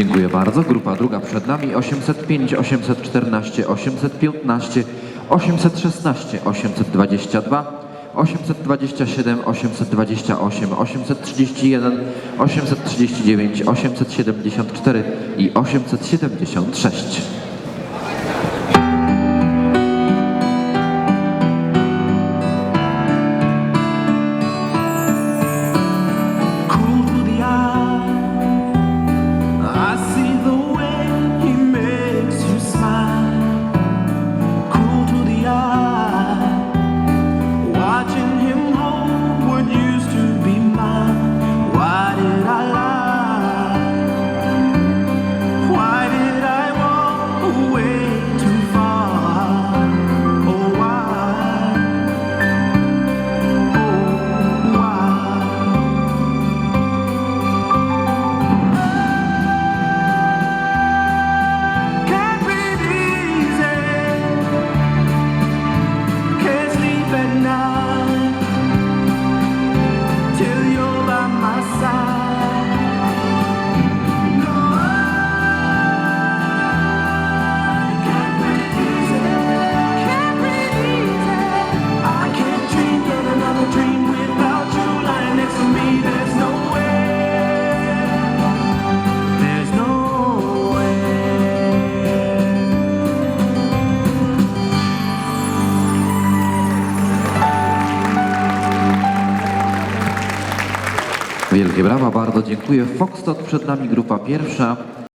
Dziękuję bardzo. Grupa druga przed nami 805, 814, 815, 816, 822. 827, 828, 831, 839, 874 i 876. Wielkie brawa, bardzo dziękuję. Foxtrot przed nami grupa pierwsza.